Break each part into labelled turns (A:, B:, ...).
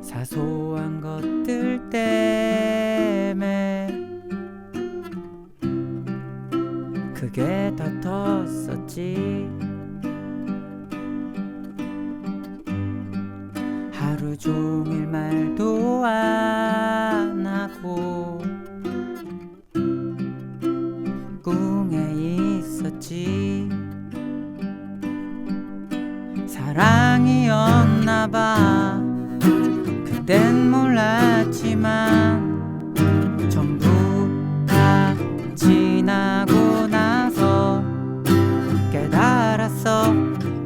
A: 사소한 것들 때문에 그게 다 텄었지. 하루 종일 말도 안 하고 사랑이었나 봐. 그땐 몰랐지만 전부 다 지나고 나서 깨달았어.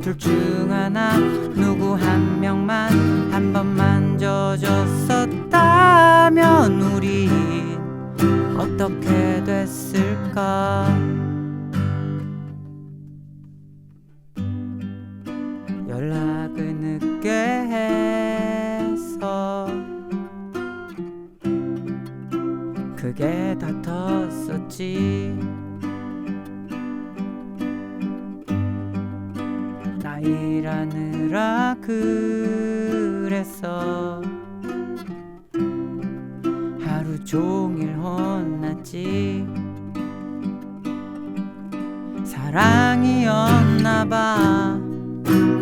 A: 둘 중 하나 누구 한 명만 한 번 만 져줬었다면 우리 어떻게 됐을까 연락을 늦게 해서 그게 다 텄었지. 나 일하느라 그랬어 하루 종일 혼났지. 사랑이었나봐. 그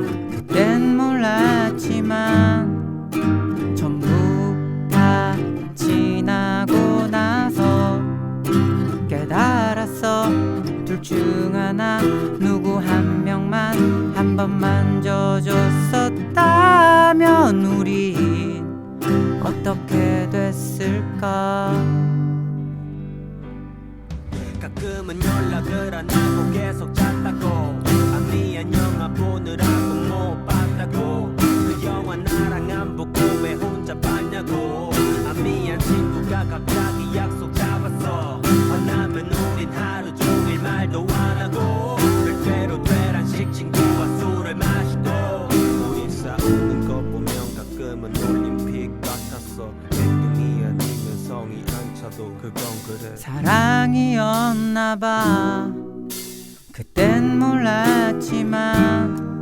A: 땐 몰랐지만 전부 다 지나고 나서 깨달았어. 둘 중 하나 누구 한 명만 한 번 만 져줬었다면 우리 어떻게 됐을까?
B: 가끔은 연락을 안 하고 계속 잤다고. 아 미안 영화 보느라 갑자기 약속 잡았어 만나면 우린 하루 종일 말도 안 하고 별대로 되란식 친구와 술을 마시고 우리 싸우는 거 보면 가끔은 올림픽 같았어. 1등이 아니면 성이 안 차도 그건 그래.
A: 사랑이었나 봐. 그땐 몰랐지만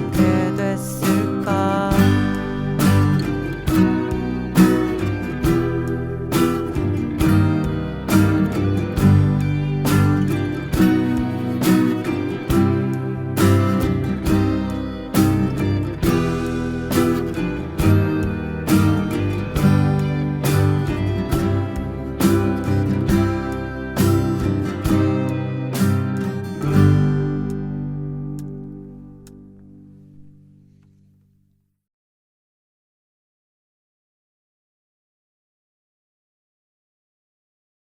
A: help